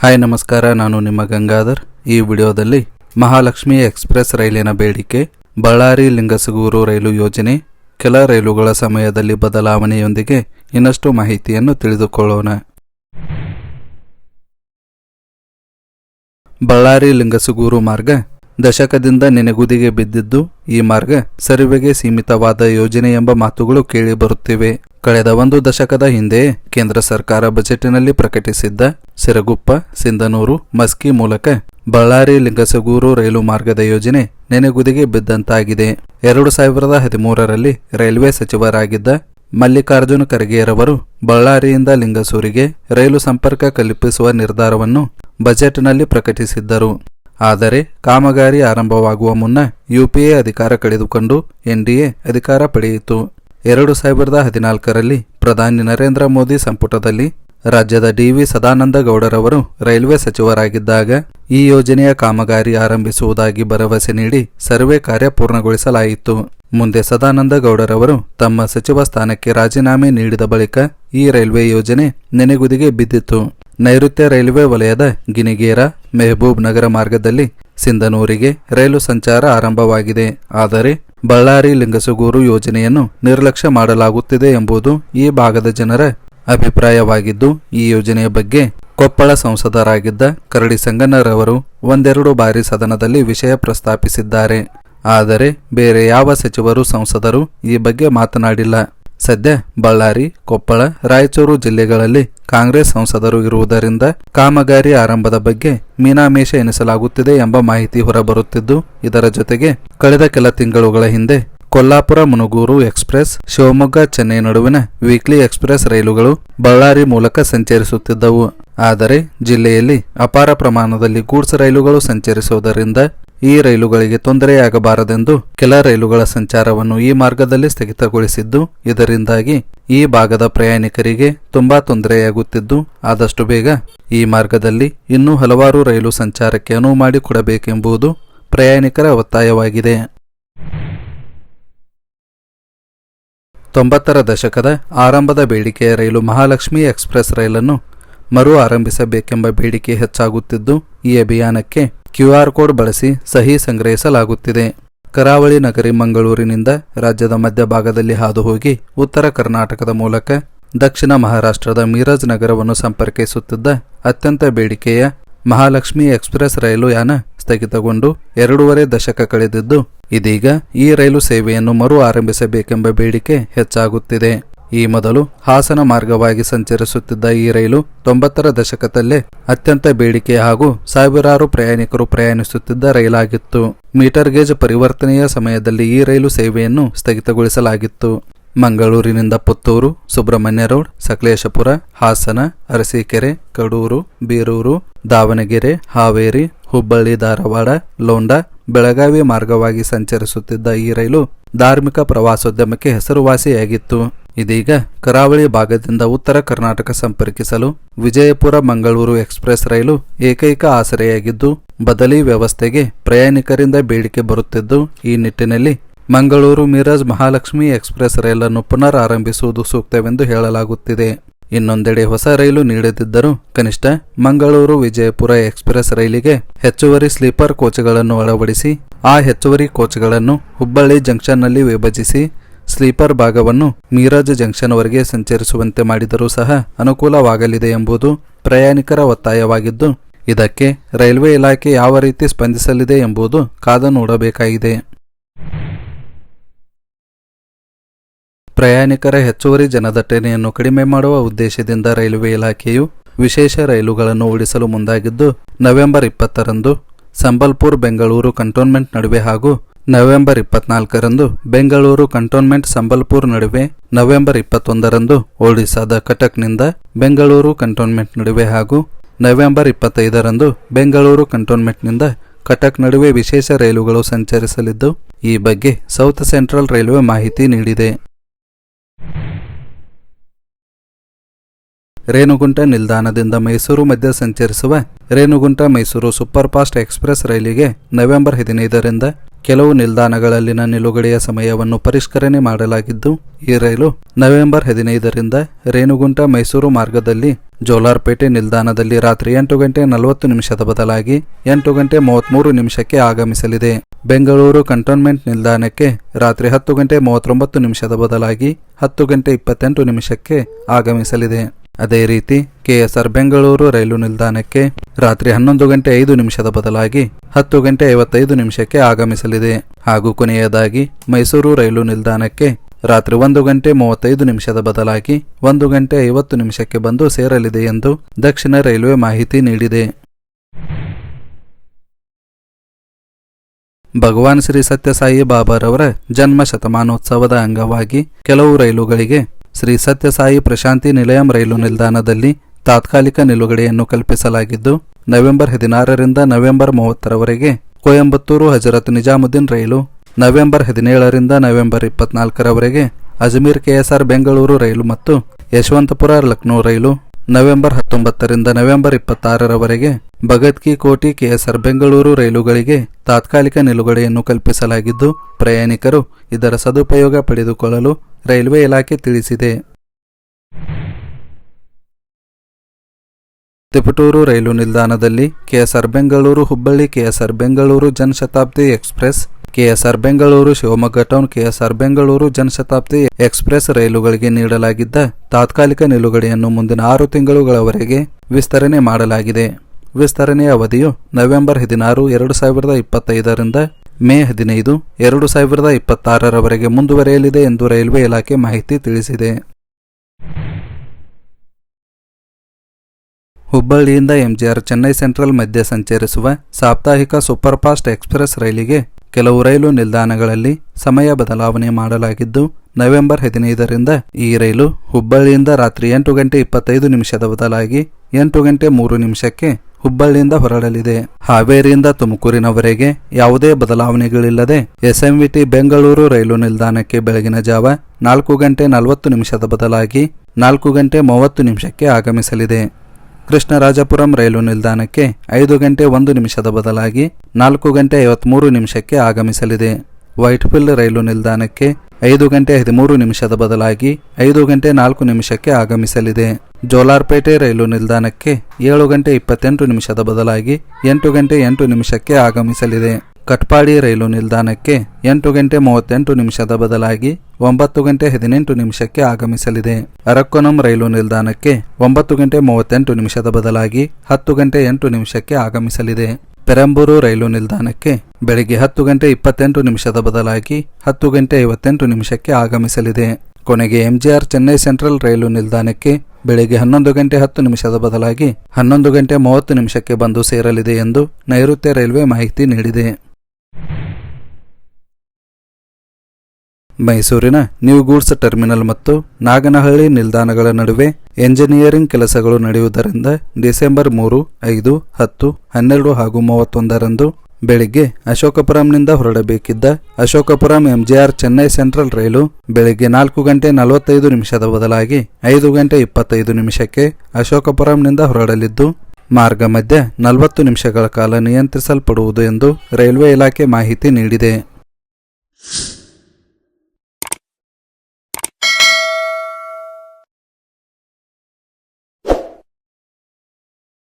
Hi, ನಮಸ್ಕಾರ. ನಾನು ನಿಮ್ಮ ಗಂಗಾಧರ್. ಈ ವಿಡಿಯೋದಲ್ಲಿ ಮಹಾಲಕ್ಷ್ಮಿ ಎಕ್ಸ್ಪ್ರೆಸ್ ರೈಲಿನ ಬೇಡಿಕೆ, ಬಳ್ಳಾರಿ ಲಿಂಗಸಗೂರು ರೈಲು ಯೋಜನೆ, ಕೆಲ ರೈಲುಗಳ ಸಮಯದಲ್ಲಿ ಬದಲಾವಣೆಯೊಂದಿಗೆ ಇನ್ನಷ್ಟು ಮಾಹಿತಿಯನ್ನು ತಿಳಿದುಕೊಳ್ಳೋಣ. ಬಳ್ಳಾರಿ ಲಿಂಗಸಗೂರು ಮಾರ್ಗ ದಶಕದಿಂದ ನೆನೆಗುದಿಗೆ ಬಿದ್ದಿದ್ದು, ಈ ಮಾರ್ಗ ಸರಿವೆಗೆ ಸೀಮಿತವಾದ ಯೋಜನೆ ಎಂಬ ಮಾತುಗಳು ಕೇಳಿಬರುತ್ತಿವೆ ಕಳೆದ ಒಂದು ದಶಕದ ಹಿಂದೆ ಕೇಂದ್ರ ಸರ್ಕಾರ ಬಜೆಟ್ನಲ್ಲಿ ಪ್ರಕಟಿಸಿದ್ದ ಸಿರಗುಪ್ಪ, ಸಿಂಧನೂರು, ಮಸ್ಕಿ ಮೂಲಕ ಬಳ್ಳಾರಿ, ಲಿಂಗಸಗೂರು ರೈಲು ಮಾರ್ಗದ ಯೋಜನೆ ನೆನೆಗುದಿಗೆ ಬಿದ್ದಂತಾಗಿದೆ. ಎರಡು ಸಾವಿರದ ಹದಿಮೂರರಲ್ಲಿ ರೈಲ್ವೆ ಸಚಿವರಾಗಿದ್ದ ಮಲ್ಲಿಕಾರ್ಜುನ ಖರ್ಗೆಯರವರು ಬಳ್ಳಾರಿಯಿಂದ ಲಿಂಗಸೂರಿಗೆ ರೈಲು ಸಂಪರ್ಕ ಕಲ್ಪಿಸುವ ನಿರ್ಧಾರವನ್ನು ಬಜೆಟ್ನಲ್ಲಿ ಪ್ರಕಟಿಸಿದ್ದರು. ಆದರೆ ಕಾಮಗಾರಿ ಆರಂಭವಾಗುವ ಮುನ್ನ ಯುಪಿಎ ಅಧಿಕಾರ ಕಳೆದುಕೊಂಡು ಎನ್ಡಿಎ ಅಧಿಕಾರ ಪಡೆಯಿತು. ಎರಡು ಸಾವಿರದ ಹದಿನಾಲ್ಕರಲ್ಲಿ ಪ್ರಧಾನಿ ನರೇಂದ್ರ ಮೋದಿ ಸಂಪುಟದಲ್ಲಿ ರಾಜ್ಯದ ಡಿವಿ ಸದಾನಂದ ಗೌಡರವರು ರೈಲ್ವೆ ಸಚಿವರಾಗಿದ್ದಾಗ ಈ ಯೋಜನೆಯ ಕಾಮಗಾರಿ ಆರಂಭಿಸುವುದಾಗಿ ಭರವಸೆ ನೀಡಿ ಸರ್ವೆ ಕಾರ್ಯ ಪೂರ್ಣಗೊಳಿಸಲಾಯಿತು. ಮುಂದೆ ಸದಾನಂದ ಗೌಡರವರು ತಮ್ಮ ಸಚಿವ ಸ್ಥಾನಕ್ಕೆ ರಾಜೀನಾಮೆ ನೀಡಿದ ಬಳಿಕ ಈ ರೈಲ್ವೆ ಯೋಜನೆ ನೆನೆಗುದಿಗೆ ಬಿದ್ದಿತು. ನೈಋತ್ಯ ರೈಲ್ವೆ ವಲಯದ ಗಿನಿಗೇರ ಮೆಹಬೂಬ್ ನಗರ ಮಾರ್ಗದಲ್ಲಿ ಸಿಂಧನೂರಿಗೆ ರೈಲು ಸಂಚಾರ ಆರಂಭವಾಗಿದೆ. ಆದರೆ ಬಳ್ಳಾರಿ ಲಿಂಗಸಗೂರು ಯೋಜನೆಯನ್ನು ನಿರ್ಲಕ್ಷ್ಯ ಮಾಡಲಾಗುತ್ತಿದೆ ಎಂಬುದು ಈ ಭಾಗದ ಜನರ ಅಭಿಪ್ರಾಯವಾಗಿದ್ದು, ಈ ಯೋಜನೆಯ ಬಗ್ಗೆ ಕೊಪ್ಪಳ ಸಂಸದರಾಗಿದ್ದ ಕರಡಿ ಸಂಗಣ್ಣರವರು ಒಂದೆರಡು ಬಾರಿ ಸದನದಲ್ಲಿ ವಿಷಯ ಪ್ರಸ್ತಾಪಿಸಿದ್ದಾರೆ. ಆದರೆ, ಬೇರೆ ಯಾವ ಸಚಿವರು ಸಂಸದರು ಈ ಬಗ್ಗೆ ಮಾತನಾಡಿಲ್ಲ. ಸದ್ಯ ಬಳ್ಳಾರಿ, ಕೊಪ್ಪಳ, ರಾಯಚೂರು ಜಿಲ್ಲೆಗಳಲ್ಲಿ ಕಾಂಗ್ರೆಸ್ ಸಂಸದರು ಇರುವುದರಿಂದ ಕಾಮಗಾರಿ ಆರಂಭದ ಬಗ್ಗೆ ಮೀನಾಮೇಷ ಎನಿಸಲಾಗುತ್ತಿದೆ ಎಂಬ ಮಾಹಿತಿ ಹೊರಬರುತ್ತಿದ್ದು, ಇದರ ಜೊತೆಗೆ ಕಳೆದ ಕೆಲ ತಿಂಗಳುಗಳ ಹಿಂದೆ ಕೊಲ್ಲಾಪುರ ಮುನುಗೂರು ಎಕ್ಸ್ಪ್ರೆಸ್, ಶಿವಮೊಗ್ಗ ಚೆನ್ನೈ ನಡುವಿನ ವೀಕ್ಲಿ ಎಕ್ಸ್ಪ್ರೆಸ್ ರೈಲುಗಳು ಬಳ್ಳಾರಿ ಮೂಲಕ ಸಂಚರಿಸುತ್ತಿದ್ದವು. ಆದರೆ ಜಿಲ್ಲೆಯಲ್ಲಿ ಅಪಾರ ಪ್ರಮಾಣದಲ್ಲಿ ಗೂಡ್ಸ್ ರೈಲುಗಳು ಸಂಚರಿಸುವುದರಿಂದ ಈ ರೈಲುಗಳಿಗೆ ತೊಂದರೆಯಾಗಬಾರದೆಂದು ಕೆಲ ರೈಲುಗಳ ಸಂಚಾರವನ್ನು ಈ ಮಾರ್ಗದಲ್ಲಿ ಸ್ಥಗಿತಗೊಳಿಸಿದ್ದು, ಇದರಿಂದಾಗಿ ಈ ಭಾಗದ ಪ್ರಯಾಣಿಕರಿಗೆ ತುಂಬಾ ತೊಂದರೆಯಾಗುತ್ತಿದ್ದು, ಆದಷ್ಟು ಬೇಗ ಈ ಮಾರ್ಗದಲ್ಲಿ ಇನ್ನೂ ಹಲವಾರು ರೈಲು ಸಂಚಾರಕ್ಕೆ ಅನುವು ಮಾಡಿಕೊಡಬೇಕೆಂಬುದು ಪ್ರಯಾಣಿಕರ ಒತ್ತಾಯವಾಗಿದೆ. ತೊಂಬತ್ತರ ದಶಕದ ಆರಂಭದ ಬೇಡಿಕೆಯ ರೈಲು ಮಹಾಲಕ್ಷ್ಮಿ ಎಕ್ಸ್ಪ್ರೆಸ್ ರೈಲನ್ನು ಮರು ಆರಂಭಿಸಬೇಕೆಂಬ ಬೇಡಿಕೆ ಹೆಚ್ಚಾಗುತ್ತಿದ್ದು, ಈ ಅಭಿಯಾನಕ್ಕೆ ಕ್ಯೂಆರ್ ಕೋಡ್ ಬಳಸಿ ಸಹಿ ಸಂಗ್ರಹಿಸಲಾಗುತ್ತಿದೆ. ಕರಾವಳಿ ನಗರಿ ಮಂಗಳೂರಿನಿಂದ ರಾಜ್ಯದ ಮಧ್ಯಭಾಗದಲ್ಲಿ ಹಾದು ಹೋಗಿ ಉತ್ತರ ಕರ್ನಾಟಕದ ಮೂಲಕ ದಕ್ಷಿಣ ಮಹಾರಾಷ್ಟ್ರದ ಮೀರಜ್ ನಗರವನ್ನು ಸಂಪರ್ಕಿಸುತ್ತಿದ್ದ ಅತ್ಯಂತ ಬೇಡಿಕೆಯ ಮಹಾಲಕ್ಷ್ಮಿ ಎಕ್ಸ್ಪ್ರೆಸ್ ರೈಲು ಯಾನ ಸ್ಥಗಿತಗೊಂಡು ಎರಡೂವರೆ ದಶಕ ಕಳೆದಿದ್ದು, ಇದೀಗ ಈ ರೈಲು ಸೇವೆಯನ್ನು ಮರು ಆರಂಭಿಸಬೇಕೆಂಬ ಬೇಡಿಕೆ ಹೆಚ್ಚಾಗುತ್ತಿದೆ. ಈ ಮೊದಲು ಹಾಸನ ಮಾರ್ಗವಾಗಿ ಸಂಚರಿಸುತ್ತಿದ್ದ ಈ ರೈಲು ತೊಂಬತ್ತರ ದಶಕದಲ್ಲೇ ಅತ್ಯಂತ ಬೇಡಿಕೆ ಹಾಗೂ ಸಾವಿರಾರು ಪ್ರಯಾಣಿಕರು ಪ್ರಯಾಣಿಸುತ್ತಿದ್ದ ರೈಲಾಗಿತ್ತು. ಮೀಟರ್ ಗೇಜ್ ಪರಿವರ್ತನೆಯ ಸಮಯದಲ್ಲಿ ಈ ರೈಲು ಸೇವೆಯನ್ನು ಸ್ಥಗಿತಗೊಳಿಸಲಾಗಿತ್ತು. ಮಂಗಳೂರಿನಿಂದ ಪುತ್ತೂರು, ಸುಬ್ರಹ್ಮಣ್ಯ ರೋಡ್, ಸಕಲೇಶಪುರ, ಹಾಸನ, ಅರಸೀಕೆರೆ, ಕಡೂರು, ಬೀರೂರು, ದಾವಣಗೆರೆ, ಹಾವೇರಿ, ಹುಬ್ಬಳ್ಳಿ, ಧಾರವಾಡ, ಲೋಂಡಾ, ಬೆಳಗಾವಿ ಮಾರ್ಗವಾಗಿ ಸಂಚರಿಸುತ್ತಿದ್ದ ಈ ರೈಲು ಧಾರ್ಮಿಕ ಪ್ರವಾಸೋದ್ಯಮಕ್ಕೆ ಹೆಸರುವಾಸಿಯಾಗಿತ್ತು. ಇದೀಗ ಕರಾವಳಿ ಭಾಗದಿಂದ ಉತ್ತರ ಕರ್ನಾಟಕ ಸಂಪರ್ಕಿಸಲು ವಿಜಯಪುರ ಮಂಗಳೂರು ಎಕ್ಸ್ಪ್ರೆಸ್ ರೈಲು ಏಕೈಕ ಆಸರೆಯಾಗಿದ್ದು, ಬದಲಿ ವ್ಯವಸ್ಥೆಗೆ ಪ್ರಯಾಣಿಕರಿಂದ ಬೇಡಿಕೆ ಬರುತ್ತಿದ್ದು, ಈ ನಿಟ್ಟಿನಲ್ಲಿ ಮಂಗಳೂರು ಮಿರಾಜ್ ಮಹಾಲಕ್ಷ್ಮಿ ಎಕ್ಸ್ಪ್ರೆಸ್ ರೈಲನ್ನು ಪುನರಾರಂಭಿಸುವುದು ಸೂಕ್ತವೆಂದು ಹೇಳಲಾಗುತ್ತಿದೆ. ಇನ್ನೊಂದೆಡೆ ಹೊಸ ರೈಲು ನೀಡದಿದ್ದರೂ ಕನಿಷ್ಠ ಮಂಗಳೂರು ವಿಜಯಪುರ ಎಕ್ಸ್ಪ್ರೆಸ್ ರೈಲಿಗೆ ಹೆಚ್ಚುವರಿ ಸ್ಲೀಪರ್ ಕೋಚ್ಗಳನ್ನು ಅಳವಡಿಸಿ, ಆ ಹೆಚ್ಚುವರಿ ಕೋಚ್ಗಳನ್ನು ಹುಬ್ಬಳ್ಳಿ ಜಂಕ್ಷನ್ನಲ್ಲಿ ವಿಭಜಿಸಿ ಸ್ಲೀಪರ್ ಭಾಗವನ್ನು ಮೀರಜ್ ಜಂಕ್ಷನ್ವರೆಗೆ ಸಂಚರಿಸುವಂತೆ ಮಾಡಿದರೂ ಸಹ ಅನುಕೂಲವಾಗಲಿದೆ ಎಂಬುದು ಪ್ರಯಾಣಿಕರ ಒತ್ತಾಯವಾಗಿದ್ದು, ಇದಕ್ಕೆ ರೈಲ್ವೆ ಇಲಾಖೆ ಯಾವ ರೀತಿ ಸ್ಪಂದಿಸಲಿದೆ ಎಂಬುದು ಕಾದು ನೋಡಬೇಕಾಗಿದೆ. ಪ್ರಯಾಣಿಕರ ಹೆಚ್ಚುವರಿ ಜನದಟ್ಟಣೆಯನ್ನು ಕಡಿಮೆ ಮಾಡುವ ಉದ್ದೇಶದಿಂದ ರೈಲ್ವೆ ಇಲಾಖೆಯು ವಿಶೇಷ ರೈಲುಗಳನ್ನು ಓಡಿಸಲು ಮುಂದಾಗಿದ್ದು, ನವೆಂಬರ್ ಇಪ್ಪತ್ತರಂದು ಸಂಬಲ್ಪುರ್ ಬೆಂಗಳೂರು ಕಂಟೋನ್ಮೆಂಟ್ ನಡುವೆ ಹಾಗೂ ನವೆಂಬರ್ ಇಪ್ಪತ್ನಾಲ್ಕರಂದು ಬೆಂಗಳೂರು ಕಂಟೋನ್ಮೆಂಟ್ ಸಂಬಲ್ಪುರ್ ನಡುವೆ, ನವೆಂಬರ್ ಇಪ್ಪತ್ತೊಂದರಂದು ಒಡಿಶಾದ ಕಟಕ್ನಿಂದ ಬೆಂಗಳೂರು ಕಂಟೋನ್ಮೆಂಟ್ ನಡುವೆ ಹಾಗೂ ನವೆಂಬರ್ ಇಪ್ಪತ್ತೈದರಂದು ಬೆಂಗಳೂರು ಕಂಟೋನ್ಮೆಂಟ್ನಿಂದ ಕಟಕ್ ನಡುವೆ ವಿಶೇಷ ರೈಲುಗಳು ಸಂಚರಿಸಲಿದ್ದು, ಈ ಬಗ್ಗೆ ಸೌತ್ ಸೆಂಟ್ರಲ್ ರೈಲ್ವೆ ಮಾಹಿತಿ ನೀಡಿದೆ. ರೇಣುಗುಂಟ ನಿಲ್ದಾಣದಿಂದ ಮೈಸೂರು ಮಧ್ಯ ಸಂಚರಿಸುವ Renigunta Mysuru super fast express ರೈಲಿಗೆ ನವೆಂಬರ್ ಹದಿನೈದರಿಂದ ಕೆಲವು ನಿಲ್ದಾಣಗಳಲ್ಲಿನ ನಿಲುಗಡೆಯ ಸಮಯವನ್ನು ಪರಿಷ್ಕರಣೆ ಮಾಡಲಾಗಿದ್ದು, ಈ ರೈಲು ನವೆಂಬರ್ ಹದಿನೈದರಿಂದ ರೇಣುಗುಂಟ ಮೈಸೂರು ಮಾರ್ಗದಲ್ಲಿ ಜೋಲಾರ್ಪೇಟೆ ನಿಲ್ದಾಣದಲ್ಲಿ ರಾತ್ರಿ ಎಂಟು ಗಂಟೆ ನಲವತ್ತು ನಿಮಿಷದ ಬದಲಾಗಿ ಎಂಟು ಗಂಟೆ ಮೂವತ್ತ್ಮೂರು ನಿಮಿಷಕ್ಕೆ ಆಗಮಿಸಲಿದೆ. ಬೆಂಗಳೂರು ಕಂಟೋನ್ಮೆಂಟ್ ನಿಲ್ದಾಣಕ್ಕೆ ರಾತ್ರಿ ಹತ್ತು ಗಂಟೆ ಮೂವತ್ತೊಂಬತ್ತು ನಿಮಿಷದ ಬದಲಾಗಿ ಹತ್ತು ಗಂಟೆ ಇಪ್ಪತ್ತೆಂಟು ನಿಮಿಷಕ್ಕೆ ಆಗಮಿಸಲಿದೆ. ಅದೇ ರೀತಿ ಕೆಎಸ್ಆರ್ ಬೆಂಗಳೂರು ರೈಲು ನಿಲ್ದಾಣಕ್ಕೆ ರಾತ್ರಿ ಹನ್ನೊಂದು ಗಂಟೆ ಐದು ನಿಮಿಷದ ಬದಲಾಗಿ ಹತ್ತು ಗಂಟೆ ಐವತ್ತೈದು ನಿಮಿಷಕ್ಕೆ ಆಗಮಿಸಲಿದೆ. ಹಾಗೂ ಕೊನೆಯದಾಗಿ ಮೈಸೂರು ರೈಲು ನಿಲ್ದಾಣಕ್ಕೆ ರಾತ್ರಿ ಒಂದು ಗಂಟೆ ಮೂವತ್ತೈದು ನಿಮಿಷದ ಬದಲಾಗಿ ಒಂದು ಗಂಟೆ ಐವತ್ತು ನಿಮಿಷಕ್ಕೆ ಬಂದು ಸೇರಲಿದೆ ಎಂದು ದಕ್ಷಿಣ ರೈಲ್ವೆ ಮಾಹಿತಿ ನೀಡಿದೆ. ಭಗವಾನ್ ಶ್ರೀ ಸತ್ಯಸಾಯಿ ಬಾಬಾರವರ ಜನ್ಮ ಶತಮಾನೋತ್ಸವದ ಅಂಗವಾಗಿ ಕೆಲವು ರೈಲುಗಳಿಗೆ ಶ್ರೀ ಸತ್ಯಸಾಯಿ ಪ್ರಶಾಂತಿ ನಿಲಯಂ ರೈಲು ನಿಲ್ದಾಣದಲ್ಲಿ ತಾತ್ಕಾಲಿಕ ನಿಲುಗಡೆಯನ್ನು ಕಲ್ಪಿಸಲಾಗಿದ್ದು, ನವೆಂಬರ್ ಹದಿನಾರರಿಂದ ನವೆಂಬರ್ ಮೂವತ್ತರವರೆಗೆ ಕೊಯಂಬತ್ತೂರು ಹಜರತ್ ನಿಜಾಮುದ್ದೀನ್ ರೈಲು, ನವೆಂಬರ್ ಹದಿನೇಳರಿಂದ ನವೆಂಬರ್ ಇಪ್ಪತ್ನಾಲ್ಕರವರೆಗೆ ಅಜ್ಮೀರ್ ಕೆಎಸ್ಆರ್ ಬೆಂಗಳೂರು ರೈಲು ಮತ್ತು ಯಶವಂತಪುರ ಲಕ್ನೋ ರೈಲು, ನವೆಂಬರ್ ಹತ್ತೊಂಬತ್ತರಿಂದ ನವೆಂಬರ್ ಇಪ್ಪತ್ತಾರರವರೆಗೆ ಭಗತ್ ಕಿ ಕೋಟಿ ಕೆಎಸ್ಆರ್ ಬೆಂಗಳೂರು ರೈಲುಗಳಿಗೆ ತಾತ್ಕಾಲಿಕ ನಿಲುಗಡೆಯನ್ನು ಕಲ್ಪಿಸಲಾಗಿದ್ದು, ಪ್ರಯಾಣಿಕರು ಇದರ ಸದುಪಯೋಗ ಪಡೆದುಕೊಳ್ಳಲು ರೈಲ್ವೆ ಇಲಾಖೆ ತಿಳಿಸಿದೆ. ತಿಪಟೂರು ರೈಲು ನಿಲ್ದಾಣದಲ್ಲಿ KSR Bengaluru Hubballi, KSR Bengaluru Janshatabdi express, KSR Bengaluru Shivamogga town, KSR Bengaluru Janshatabdi express ರೈಲುಗಳಿಗೆ ನೀಡಲಾಗಿದ್ದ ತಾತ್ಕಾಲಿಕ ನಿಲುಗಡೆಯನ್ನು ಮುಂದಿನ ಆರು ತಿಂಗಳುಗಳವರೆಗೆ ವಿಸ್ತರಣೆ ಮಾಡಲಾಗಿದೆ. ವಿಸ್ತರಣೆಯ ಅವಧಿಯು ನವೆಂಬರ್ ಹದಿನಾರು, ಎರಡು ಸಾವಿರದ ಇಪ್ಪತ್ತೈದರಿಂದ ಮೇ ಹದಿನೈದು, ಎರಡು ಸಾವಿರದ ಇಪ್ಪತ್ತಾರರವರೆಗೆ ಮುಂದುವರೆಯಲಿದೆ ಎಂದು ರೈಲ್ವೆ ಇಲಾಖೆ ಮಾಹಿತಿ ತಿಳಿಸಿದೆ. ಹುಬ್ಬಳ್ಳಿಯಿಂದ ಎಂಜಿಆರ್ ಚೆನ್ನೈ ಸೆಂಟ್ರಲ್ ಮಧ್ಯೆ ಸಂಚರಿಸುವ ಸಾಪ್ತಾಹಿಕ ಸೂಪರ್ಫಾಸ್ಟ್ ಎಕ್ಸ್ಪ್ರೆಸ್ ರೈಲಿಗೆ ಕೆಲವು ರೈಲು ನಿಲ್ದಾಣಗಳಲ್ಲಿ ಸಮಯ ಬದಲಾವಣೆ ಮಾಡಲಾಗಿದ್ದು, ನವೆಂಬರ್ ಹದಿನೈದರಿಂದ ಈ ರೈಲು ಹುಬ್ಬಳ್ಳಿಯಿಂದ ರಾತ್ರಿ ಎಂಟು ಗಂಟೆ ಇಪ್ಪತ್ತೈದು ನಿಮಿಷದ ಬದಲಾಗಿ ಎಂಟು ಗಂಟೆ ಮೂರು ನಿಮಿಷಕ್ಕೆ ಹುಬ್ಬಳ್ಳಿಯಿಂದ ಹೊರಡಲಿದೆ. ಹಾವೇರಿಯಿಂದ ತುಮಕೂರಿನವರೆಗೆ ಯಾವುದೇ ಬದಲಾವಣೆಗಳಿಲ್ಲದೆ ಎಸ್ಎಂವಿಟಿ ಬೆಂಗಳೂರು ರೈಲು ನಿಲ್ದಾಣಕ್ಕೆ ಬೆಳಗಿನ ಜಾವ ನಾಲ್ಕು ಗಂಟೆ ನಲವತ್ತು ನಿಮಿಷದ ಬದಲಾಗಿ ನಾಲ್ಕು ಗಂಟೆ ಮೂವತ್ತು ನಿಮಿಷಕ್ಕೆ ಆಗಮಿಸಲಿದೆ. ಕೃಷ್ಣರಾಜಪುರಂ ರೈಲು ನಿಲ್ದಾಣಕ್ಕೆ ಐದು ಗಂಟೆ ಒಂದು ನಿಮಿಷದ ಬದಲಾಗಿ ನಾಲ್ಕು ಗಂಟೆ ಐವತ್ಮೂರು ನಿಮಿಷಕ್ಕೆ ಆಗಮಿಸಲಿದೆ. ವೈಟ್ಫೀಲ್ಡ್ ರೈಲು ನಿಲ್ದಾಣಕ್ಕೆ ಐದು ಗಂಟೆ ಹದಿಮೂರು ನಿಮಿಷದ ಬದಲಾಗಿ ಐದು ಗಂಟೆ ನಾಲ್ಕು ನಿಮಿಷಕ್ಕೆ ಆಗಮಿಸಲಿದೆ. ಜೋಲಾರ್ಪೇಟೆ ರೈಲು ನಿಲ್ದಾಣಕ್ಕೆ ಏಳು ಗಂಟೆ ಇಪ್ಪತ್ತೆಂಟು ನಿಮಿಷದ ಬದಲಾಗಿ ಎಂಟು ಗಂಟೆ ಎಂಟು ನಿಮಿಷಕ್ಕೆ ಆಗಮಿಸಲಿದೆ. ಕಟ್ಪಾಡಿ ರೈಲು ನಿಲ್ದಾಣಕ್ಕೆ ಎಂಟು ಗಂಟೆ ಮೂವತ್ತೆಂಟು ನಿಮಿಷದ ಬದಲಾಗಿ ಒಂಬತ್ತು ಗಂಟೆ ಹದಿನೆಂಟು ನಿಮಿಷಕ್ಕೆ ಆಗಮಿಸಲಿದೆ. ಅರಕ್ಕೊನಂ ರೈಲು ನಿಲ್ದಾಣಕ್ಕೆ ಒಂಬತ್ತು ಗಂಟೆ ಮೂವತ್ತೆಂಟು ನಿಮಿಷದ ಬದಲಾಗಿ ಹತ್ತು ಗಂಟೆ ಎಂಟು ನಿಮಿಷಕ್ಕೆ ಆಗಮಿಸಲಿದೆ. ಪೆರಂಬೂರು ರೈಲು ನಿಲ್ದಾಣಕ್ಕೆ ಬೆಳಗ್ಗೆ ಹತ್ತು ಗಂಟೆ ಇಪ್ಪತ್ತೆಂಟು ನಿಮಿಷದ ಬದಲಾಗಿ ಹತ್ತು ಗಂಟೆ ಐವತ್ತೆಂಟು ನಿಮಿಷಕ್ಕೆ ಆಗಮಿಸಲಿದೆ. ಕೊನೆಗೆ ಎಂಜಿಆರ್ ಚೆನ್ನೈ ಸೆಂಟ್ರಲ್ ರೈಲು ನಿಲ್ದಾಣಕ್ಕೆ ಬೆಳಗ್ಗೆ ಹನ್ನೊಂದು ಗಂಟೆ ಹತ್ತು ನಿಮಿಷದ ಬದಲಾಗಿ ಹನ್ನೊಂದು ಗಂಟೆ ಮೂವತ್ತು ನಿಮಿಷಕ್ಕೆ ಬಂದು ಸೇರಲಿದೆ ಎಂದು ನೈಋತ್ಯ ರೈಲ್ವೆ ಮಾಹಿತಿ ನೀಡಿದೆ. ಮೈಸೂರಿನ ನ್ಯೂ ಗೂಡ್ಸ್ ಟರ್ಮಿನಲ್ ಮತ್ತು ನಾಗನಹಳ್ಳಿ ನಿಲ್ದಾಣಗಳ ನಡುವೆ ಎಂಜಿನಿಯರಿಂಗ್ ಕೆಲಸಗಳು ನಡೆಯುವುದರಿಂದ ಡಿಸೆಂಬರ್ ಮೂರು, ಐದು, ಹತ್ತು, ಹನ್ನೆರಡು ಹಾಗೂ ಮೂವತ್ತೊಂದರಂದು ಬೆಳಿಗ್ಗೆ ಅಶೋಕಪುರಂನಿಂದ ಹೊರಡಬೇಕಿದ್ದ ಅಶೋಕಪುರಂ ಎಂಜಿಆರ್ ಚೆನ್ನೈ ಸೆಂಟ್ರಲ್ ರೈಲು ಬೆಳಿಗ್ಗೆ ನಾಲ್ಕು ಗಂಟೆ ನಲವತ್ತೈದು ನಿಮಿಷದ ಬದಲಾಗಿ ಐದು ಗಂಟೆ ಇಪ್ಪತ್ತೈದು ನಿಮಿಷಕ್ಕೆ ಅಶೋಕಪುರಂನಿಂದ ಹೊರಡಲಿದ್ದು, ಮಾರ್ಗ ಮಧ್ಯೆ ನಲವತ್ತು ನಿಮಿಷಗಳ ಕಾಲ ನಿಯಂತ್ರಿಸಲ್ಪಡುವುದು ಎಂದು ರೈಲ್ವೆ ಇಲಾಖೆ ಮಾಹಿತಿ ನೀಡಿದೆ.